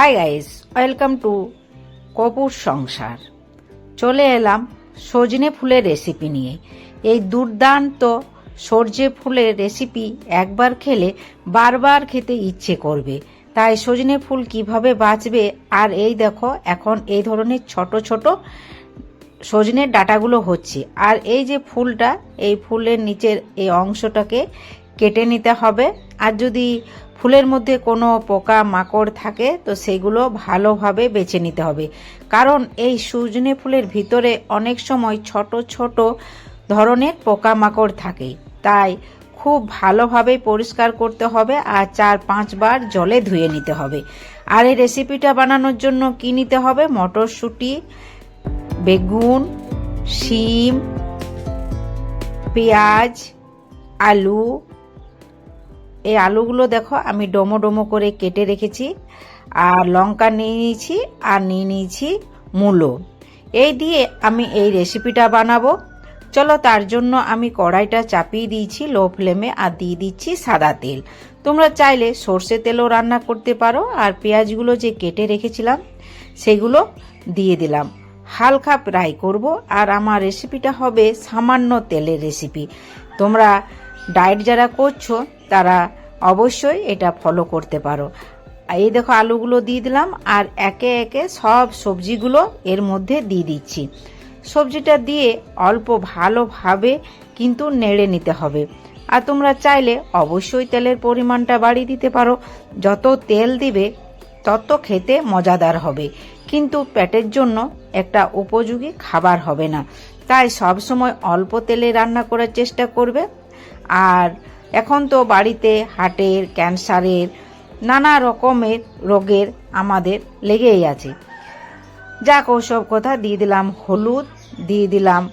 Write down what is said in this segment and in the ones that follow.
Hi guys welcome to Kapoor Sansar. চলে এলাম সজনে ফুলের রেসিপি নিয়ে। এই দুর্দান্ত সর্ষে ফুলের রেসিপি একবার খেলে বারবার খেতে ইচ্ছে করবে। তাই সজনে ফুল কীভাবে বাঁচবে আর এই দেখো, এখন এই ধরনের ছোট ছোট সজনের ডাটাগুলো হচ্ছে। আর এই যে ফুলটা, এই ফুলের নিচের এই অংশটাকে কেটে নিতে হবে। আর যদি ফুলের মধ্যে কোনো পোকা মাকড় থাকে, তো সেগুলো ভালোভাবে বেছে নিতে হবে। কারণ এই সজনে ফুলের ভিতরে অনেক সময় ছোট ছোট ধরনের পোকা মাকড় থাকে। তাই খুব ভালোভাবে পরিষ্কার করতে হবে আর চার, পাঁচবার জলে ধুয়ে নিতে হবে। আর এই রেসিপিটা বানানোর জন্য কি নিতে হবে? মটরশুঁটি, বেগুন, শিম, পেঁয়াজ, আলু এই আলুগুলো দেখো, আমি ডোমো ডোমো করে কেটে রেখেছি, আর লঙ্কা নিয়ে নিয়েছি, আর নিয়ে নিয়েছি মূলো। এই দিয়ে আমি এই রেসিপিটা বানাবো। চলো তার জন্য আমি কড়াইটা চাপিয়ে দিয়েছি লো ফ্লেমে, আর দিয়ে দিচ্ছি সাদা তেল। তোমরা চাইলে সর্ষে তেলও রান্না করতে পারো, আর পেঁয়াজগুলো যে কেটে রেখেছিলাম, সেগুলো দিয়ে দিলাম। হালকা ফ্রাই করব, আর আমার রেসিপিটা হবে সামান্য তেলের রেসিপি। তোমরা ডায়েট যারা করছ তারা অবশ্যই এটা ফলো করতে পারো। এই দেখো আলুগুলো দিয়ে দিলাম, আর একে একে সব সবজিগুলো এর মধ্যে দিয়ে দিচ্ছি। সবজিটা দিয়ে অল্প ভালোভাবে কিন্তু নেড়ে নিতে হবে। আর তোমরা চাইলে অবশ্যই তেলের পরিমাণটা বাড়িয়ে দিতে পারো। যত তেল দিবে, তত খেতে মজাদার হবে। কিন্তু পেটের জন্য একটা উপযোগী খাবার হবে না। তাই সব সময় অল্প তেলে রান্না করার চেষ্টা করবে। আর এখন তো বাড়িতে হার্টের, ক্যান্সারের, নানা রকমের রোগের আমাদের লেগেই আছে। যাক, ওসব কথা দিয়ে দিলাম হলুদ, দিয়ে দিলাম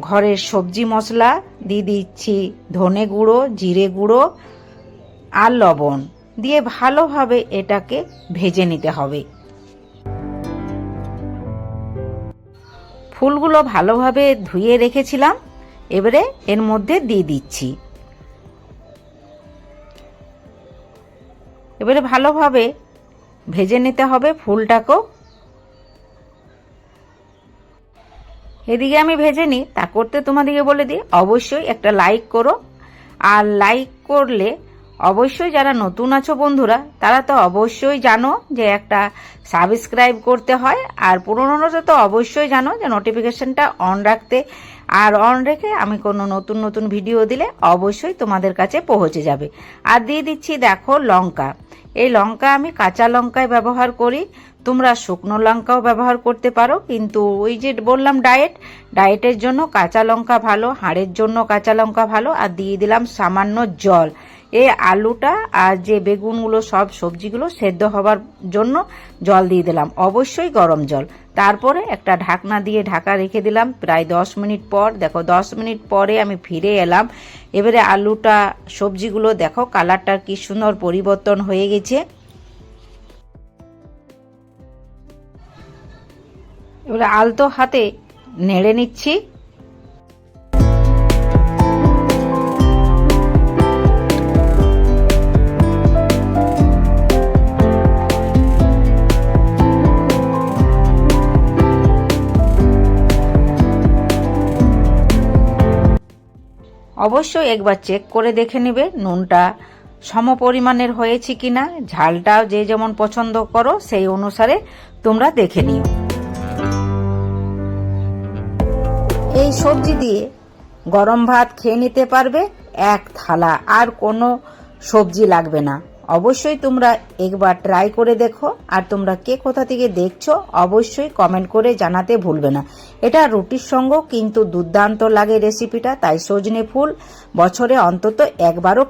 ঘরের সবজি মশলা, দিয়ে দিচ্ছি ধনে গুঁড়ো, জিরে গুঁড়ো আর লবণ। দিয়ে ভালোভাবে এটাকে ভেজে নিতে হবে। ফুলগুলো ভালোভাবে ধুয়ে রেখেছিলাম। এবারে এর মধ্যে দিয়ে দিচ্ছি। এবারে ভালোভাবে ভেজে নিতে হবে ফুলটাকেও। এদিকে আমি ভেজে নিই, তা করতে তোমাদেরকে বলে দিই, অবশ্যই একটা লাইক করো। আর লাইক করলে অবশ্যই যারা নতুন আছো বন্ধুরা, তারা তো অবশ্যই জানো যে একটা সাবস্ক্রাইব করতে হয়, আর পুরোনোটা তো অবশ্যই জানো যে নোটিফিকেশনটা অন রাখতে। আর অন রেখে আমি কোনো নতুন নতুন ভিডিও দিলে অবশ্যই তোমাদের কাছে পৌঁছে যাবে। আর দিয়ে দিচ্ছি, দেখো লঙ্কা। এই লঙ্কা আমি কাঁচা লঙ্কায় ব্যবহার করি। তোমরা শুকনো লঙ্কাও ব্যবহার করতে পারো, কিন্তু ওই যে বললাম ডায়েট ডায়েটের জন্য কাঁচা লঙ্কা ভালো, হাড়ের জন্য কাঁচা লঙ্কা ভালো, আর দিয়ে দিলাম সামান্য জল। এই আলুটা আর যে বেগুনগুলো, সব সবজিগুলো সেদ্ধ হবার জন্য জল দিয়ে দিলাম। অবশ্যই গরম জল। তারপরে একটা ঢাকনা দিয়ে ঢাকা রেখে দিলাম প্রায় দশ মিনিট পর। দেখো, দশ মিনিট পরে আমি ফিরে এলাম। এবারে আলুটা, সবজিগুলো দেখো কালারটার কি সুন্দর পরিবর্তন হয়ে গেছে। এবারে আলতো হাতে নেড়ে নিচ্ছি। অবশ্যই একবার চেক করে দেখে নেবে নুনটা সম পরিমাণের হয়েছে কিনা, ঝালটাও যে যেমন পছন্দ করো সেই অনুসারে তোমরা দেখে নিও। এই সবজি দিয়ে গরম ভাত খেয়ে নিতে পারবে, এক থালা, আর কোনো সবজি লাগবে না। অবশ্যই তোমরা একবার ট্রাই করে দেখো। আর তোমরা কে কোথা থেকে দেখছ, অবশ্যই কমেন্ট করে জানাতে ভুলবে না। এটা রুটির সঙ্গেও কিন্তু দুর্দান্ত লাগে রেসিপিটা তাই সজনে ফুল বছরে অন্তত একবারও